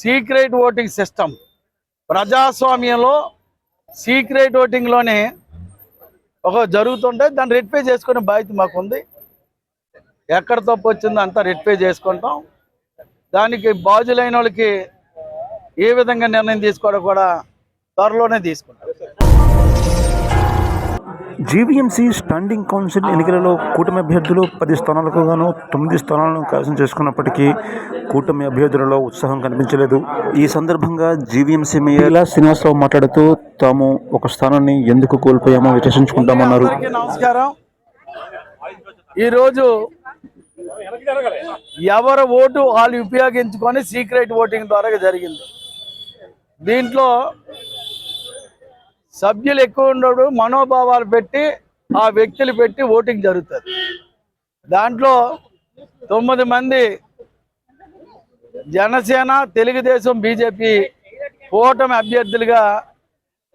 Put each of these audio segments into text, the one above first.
Secret voting system. ప్రజాస్వామ్యంలో secret ఓటింగ్లోనే ఒక జరుగుతుంటే దాన్ని రెట్పే చేసుకునే బాధ్యత మాకుంది. ఎక్కడ తప్పు వచ్చిందో అంతా రెట్పే చేసుకుంటాం. దానికి బాజులైన వాళ్ళకి ఏ విధంగా నిర్ణయం తీసుకోవడం కూడా త్వరలోనే తీసుకుంటాం. జీవీఎంసీ స్టాండింగ్ కౌన్సిల్ ఎన్నికలలో కూటమి అభ్యర్థులు పది స్థానాలకు గాను తొమ్మిది స్థానాలను కైవసం చేసుకున్నప్పటికీ కూటమి అభ్యర్థులలో ఉత్సాహం కనిపించలేదు. ఈ సందర్భంగా జీవీఎంసీ మేయర్ శ్రీనివాసరావు మాట్లాడుతూ తాము ఒక స్థానాన్ని ఎందుకు కోల్పోయామో విశ్లేషించుకుంటామన్నారు. నమస్కారం. ఈరోజు ఎవరు ఓటు వాళ్ళు ఉపయోగించుకొని సీక్రెట్ ఓటింగ్ ద్వారా జరిగింది. దీంట్లో సభ్యులు ఎక్కువ ఉండడు మనోభావాలు పెట్టి ఆ వ్యక్తులు పెట్టి ఓటింగ్ జరుగుతుంది. దాంట్లో తొమ్మిది మంది జనసేన తెలుగుదేశం బీజేపీ కూటమి అభ్యర్థులుగా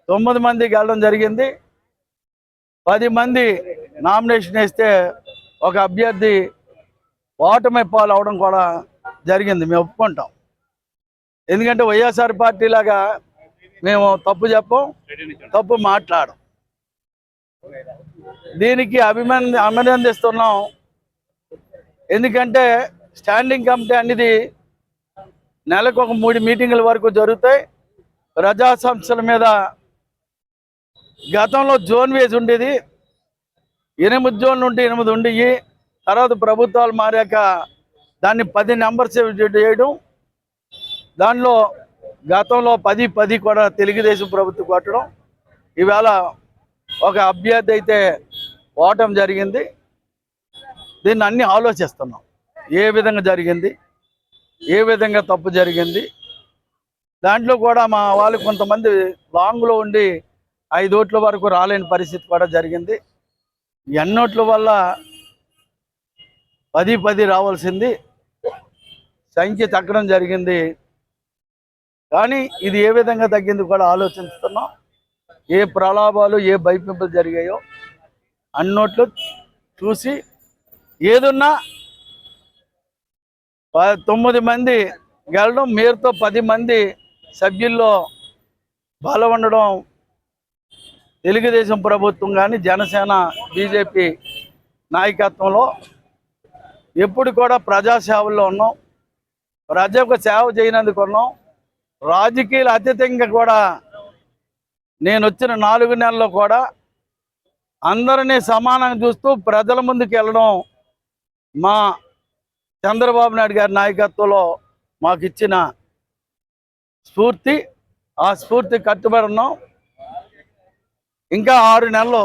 తొమ్మిది మంది గెలడం జరిగింది. పది మంది నామినేషన్ వేస్తే ఒక అభ్యర్థి ఓటమి పాలు అవడం కూడా జరిగింది. మేము ఒప్పుకుంటాం. ఎందుకంటే వైఎస్ఆర్ పార్టీ లాగా మేము తప్పు చెప్పం తప్పు మాట్లాడం. దీనికి అభిమాన అభినందిస్తున్నాం. ఎందుకంటే స్టాండింగ్ కమిటీ అనేది నెలకు ఒక మూడు మీటింగుల వరకు జరుగుతాయి. ప్రజా సంస్థల మీద గతంలో జోన్ వేసి ఉండేది. ఎనిమిది జోన్లు ఉంటే ఎనిమిది ఉండేవి తర్వాత ప్రభుత్వాలు మారాక దాన్ని పది నెంబర్స్ చేయడం. దానిలో గతంలో పది పది కూడా తెలుగుదేశం ప్రభుత్వం కొట్టడం. ఈవేళ ఒక అభ్యర్థి అయితే ఓటం జరిగింది. దీన్ని అన్ని ఆలోచిస్తున్నాం. ఏ విధంగా జరిగింది? ఏ విధంగా తప్పు జరిగింది? దాంట్లో కూడా మా వాళ్ళు కొంతమంది లాంగ్లో ఉండి ఐదు ఓట్ల వరకు రాలేని పరిస్థితి కూడా జరిగింది. ఎన్నోట్ల వల్ల పది పది రావాల్సింది? సంఖ్య తగ్గడం జరిగింది. కానీ ఇది ఏ విధంగా తగ్గింది కూడా ఆలోచిస్తున్నాం. ఏ ప్రలాభాలు ఏ భయపింపులు జరిగాయో అన్నోట్లు చూసి ఏదున్నా ప- తొమ్మిది మంది గెలడం మీరుతో పది మంది సభ్యుల్లో బలం ఉండడం తెలుగుదేశం ప్రభుత్వం కానీ జనసేన బీజేపీ నాయకత్వంలో ఎప్పుడు కూడా ప్రజాసేవల్లో ఉన్నాం. ప్రజకు సేవ చేయనందుకు ఉన్నాం. రాజకీయాలు అతీతంగా కూడా నేను వచ్చిన నాలుగు నెలల్లో కూడా అందరినీ సమానంగా చూస్తూ ప్రజల ముందుకు వెళ్ళడం మా చంద్రబాబు నాయుడు గారి నాయకత్వంలో మాకు ఇచ్చిన స్ఫూర్తి. ఆ స్ఫూర్తి కట్టుబడి ఉన్నాం. ఇంకా ఆరు నెలలు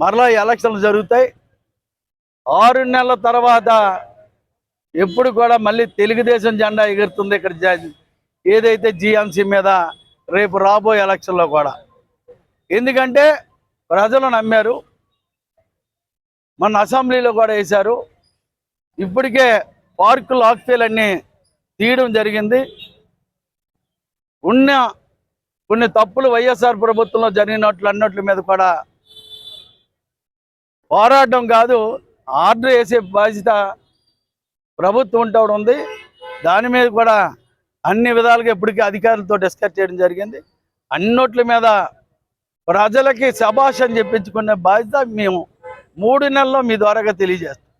మరలా ఎలక్షన్లు జరుగుతాయి. ఆరు నెలల తర్వాత ఎప్పుడు కూడా మళ్ళీ తెలుగుదేశం జెండా ఎగురుతుంది ఇక్కడ జ- ఏదైతే జిఎంసీ మీద రేపు రాబోయే ఎలక్షన్లో కూడా. ఎందుకంటే ప్రజలు నమ్మారు. మన అసెంబ్లీలో కూడా వేశారు. ఇప్పటికే పార్కులు ఆక్ఫీలన్నీ తీయడం జరిగింది. ఉన్న కొన్ని తప్పులు వైఎస్ఆర్ ప్రభుత్వంలో జరిగినట్లు అన్నట్ల మీద కూడా పోరాటం కాదు ఆర్డర్ వేసే బాధ్యత ప్రభుత్వం ఉంటాడు ఉంది. దాని మీద కూడా అన్ని విధాలుగా ఇప్పటికీ అధికారులతో డిస్కస్ చేయడం జరిగింది. అన్నోట్ల మీద ప్రజలకి శబాష్ అని చెప్పించుకునే బాధ్యత మేము మూడు నెలల్లో మీ ద్వారాగా తెలియజేస్తాం.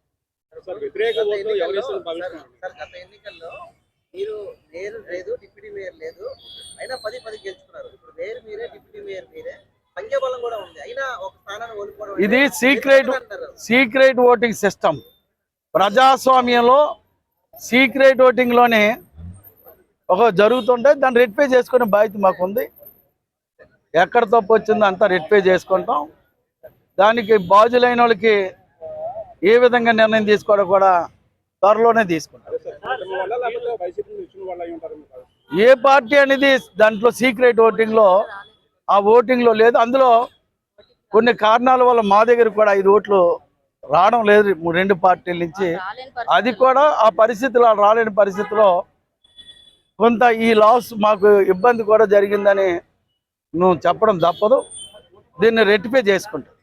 సార్ వ్యతిరేక ఓట్లు ఎవరు వేసిన సార్ భావిస్తున్నారు సార్ గత ఎన్నికల్లో మీరు మేయర్ లేదు డిప్యూటీ మేయర్ లేదు. అయినా పది పది గెలుచుకున్నారు. ఇప్పుడు మేయర్ మీరే డిప్యూటీ మేయర్ మీరే. సంఖ్యాబలం కూడా ఉంది. అయినా ఒక స్థానాన్ని ఓడిపోవడం ఇది సీక్రెట్? Secret voting system. ప్రజాస్వామ్యంలో సీక్రెట్ ఓటింగ్లోనే ఒక జరుగుతుంటే దాన్ని రెట్పే చేసుకునే బాధ్యత మాకు ఉంది ఎక్కడ తప్పు వచ్చిందో అంతా రెట్పే చేసుకుంటాం. దానికి బాజులైన వాళ్ళకి ఏ విధంగా నిర్ణయం తీసుకోవడం కూడా త్వరలోనే తీసుకుంటాం. ఏ పార్టీ అనేది దాంట్లో సీక్రెట్ ఓటింగ్లో ఆ ఓటింగ్లో లేదు. అందులో కొన్ని కారణాల వల్ల మా దగ్గర కూడా ఐదు ఓట్లు రావడం లేదు. రెండు పార్టీల నుంచి. అది కూడా ఆ పరిస్థితిలో రాలేని పరిస్థితిలో కొంత ఈ లాస్ మాకు ఇబ్బంది కూడా జరిగిందని నువ్వు చెప్పడం తప్పదు. దీన్ని రెట్టిపే చేసుకుంటాం.